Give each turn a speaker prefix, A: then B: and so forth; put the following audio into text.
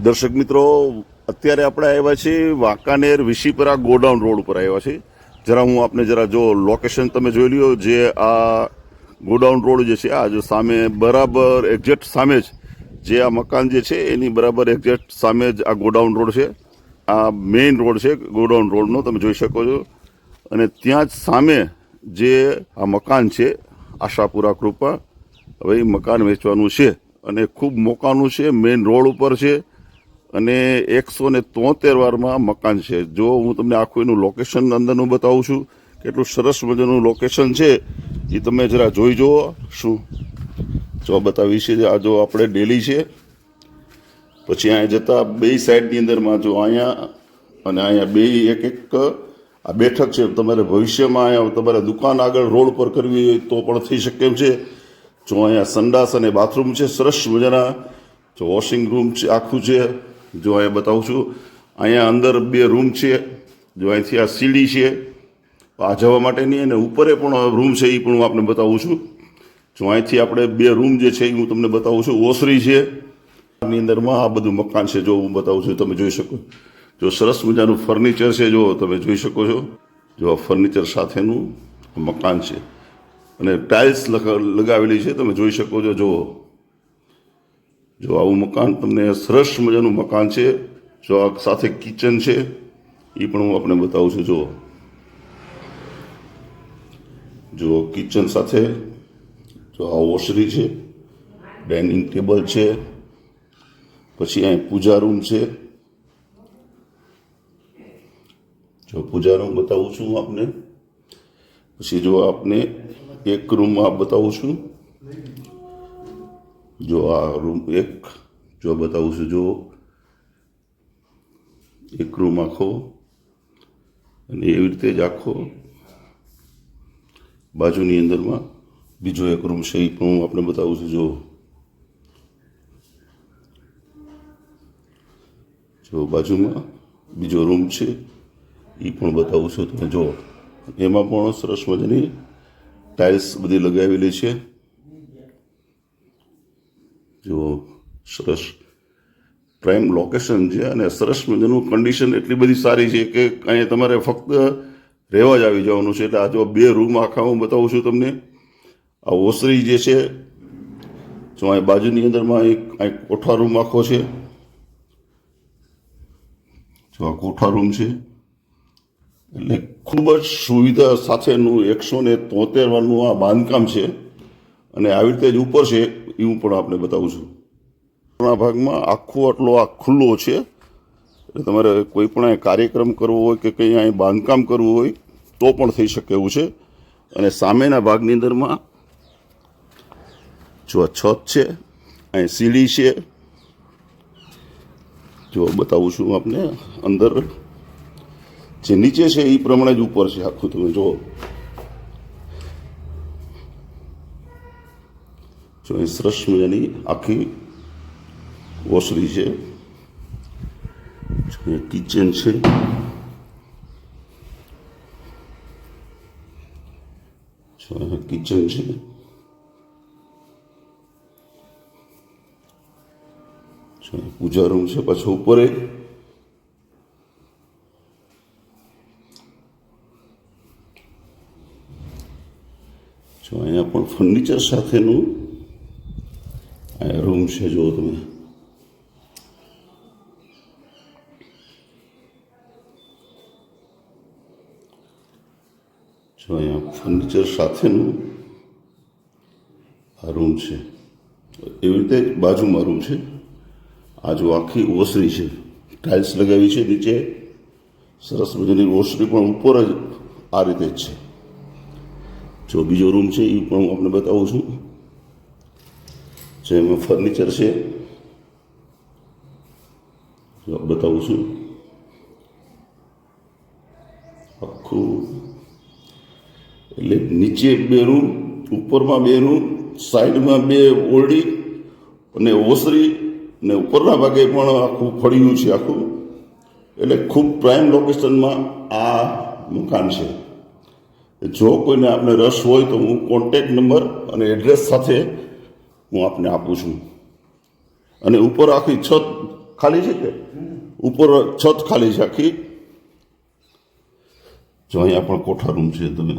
A: દર્શક મિત્રો, અત્યારે આપણે આવ્યા છીએ વાંકાનેર વિશીપરા ગોડાઉન રોડ ઉપર આવ્યા છીએ. જરા હું આપને જરા જો લોકેશન તમે જોઈ લ્યો, જે આ ગોડાઉન રોડ જે છે, આ જો સામે બરાબર એક્ઝેક્ટ સામે જ જે આ મકાન જે છે, એની બરાબર એક્ઝેક્ટ સામે જ આ ગોડાઉન રોડ છે. આ મેઇન રોડ છે, ગોડાઉન રોડનો, તમે જોઈ શકો છો. અને ત્યાં જ સામે જે આ મકાન છે, આશાપુરા કૃપા, હવે એ મકાન વેચવાનું છે. અને ખૂબ મોકાનું છે મેઇન રોડ ઉપર છે. અને એકસો ને તોતેર વારમાં મકાન છે. જો હું તમને આખું એનું લોકેશન અંદરનું બતાવું છું, કેટલું સરસ મજાનું લોકેશન છે, એ તમે જરા જોઈ જુઓ. શું? જો બતાવી છે આ જો આપણે ડેલી છે. પછી અહીંયા જતા બે સાઈડની અંદરમાં જો અહીંયા અને અહીંયા બે એક એક આ બેઠક છે. તમારે ભવિષ્યમાં અહીંયા તમારે દુકાન આગળ રોડ પર કરવી હોય તો પણ થઈ શકે એમ છે. જો અહીંયા સંડાસ અને બાથરૂમ છે, સરસ મજાના. જો વોશિંગ રૂમ છે, આખું છે. જો અહીંયા બતાવું છું, અહીંયા અંદર બે રૂમ છે, જો અહીંથી આ સીડી છે આ જવા માટેની અને ઉપરે પણ રૂમ છે એ પણ હું આપને બતાવું છું. જો અહીંથી આપણે બે રૂમ જે છે એ હું તમને બતાવું છું. ઓસરી છે, ની અંદરમાં આ બધું મકાન છે, જો હું બતાવું છું, તમે જોઈ શકો. જો સરસ મજાનું ફર્નિચર છે, જો તમે જોઈ શકો છો. જો આ ફર્નિચર સાથેનું મકાન છે. અને ટાઇલ્સ લગાવેલી છે, તમે જોઈ શકો છો જો જો આવું મકાન તમને સરસ મજાનું મકાન છે, જો આ સાથે કિચન છે એ પણ હું આપણે બતાવું છું જો જો કિચન સાથે, જો આ વોશરી છે ડાઇનિંગ ટેબલ છે, પછી અહીં પૂજા રૂમ છે. જો પૂજા રૂમ બતાવું છું આપને. પછી જો આપને એક રૂમમાં બતાવું છું. જો આ રૂમ એક, જો બતાવું છું, જો એક રૂમ આખો અને એવી રીતે જ આખો બાજુની અંદરમાં બીજો એક રૂમ છે, એ પણ હું આપણે બતાવું છું, જો. જો બાજુમાં બીજો રૂમ છે, એ પણ બતાવું છું, તમે જો. એમાં પણ સરસ મજાની ટાઇલ્સ બધી લગાવેલી છે. જો સરસ પ્રાઇમ લોકેશન છે અને સરસ મજાનું કન્ડિશન એટલી બધી સારી છે કે અહીંયા તમારે ફક્ત રહેવા જ આવી જવાનું છે. એટલે આ જો બે રૂમ આખા હું બતાવું છું તમને. આ ઓસરી જે છે, જો અહીં બાજુની અંદરમાં એક અહીં કોઠા રૂમ આખો છે. જો આ કોઠા રૂમ છે. એટલે ખૂબ જ સુવિધા સાથેનું એકસો ને તોતેર વારનું આ બાંધકામ છે. અને આવી રીતે જ ઉપર છે એ હું પણ આપને બતાવું છું. આ ભાગમાં આખો આટલો આ ખુલ્લો છે. એટલે તમારે કોઈ પણ કાર્યક્રમ કરવો હોય કે કંઈ અહીં બાંધકામ કરવું હોય, તો પણ થઈ શકે એવું છે. અને સામેના ભાગની અંદરમાં જો આ છત છે, અહીં સીડી છે, જો બતાવું છું આપને અંદર જે નીચે છે એ પ્રમાણે જ ઉપર છે આખું તમે જુઓ. જો અહીં સરસ મજાની આખી વોસરી છે કિચન છે કિચન છે પૂજા રૂમ છે પાછો ઉપર એક જો અહીંયા પણ ફર્નિચર સાથેનું અહીંયા છે જુઓ તમે જો અહીંયા ફર્નિચર સાથેનું આ રૂમ છે એવી રીતે બાજુમાં રૂમ છે આ આખી ઓસરી છે ટાઇલ્સ લગાવી છે નીચે સરસ મજાની ઓસરી પણ ઉપર જ આ રીતે જ છે જો બીજો રૂમ છે એ પણ હું આપને બતાવું છું જે એમાં ફર્નિચર છે બતાવું છું આખું એટલે નીચે બે રૂમ ઉપરમાં બે રૂમ સાઈડમાં બે ઓરડી અને ઓસરી ને ઉપરના ભાગે પણ આખું ફળિયું છે આખું એટલે ખૂબ પ્રાઇમ લોકેશનમાં આ મકાન છે જો કોઈને આપને રસ હોય તો હું કોન્ટેક્ટ નંબર અને એડ્રેસ સાથે હું આપને આપું છું અને ઉપર આખી છત ખાલી છે કે? ઉપર છત ખાલી છે આખી? જો અહીંયા પણ કોઠા રૂમ છે તમે.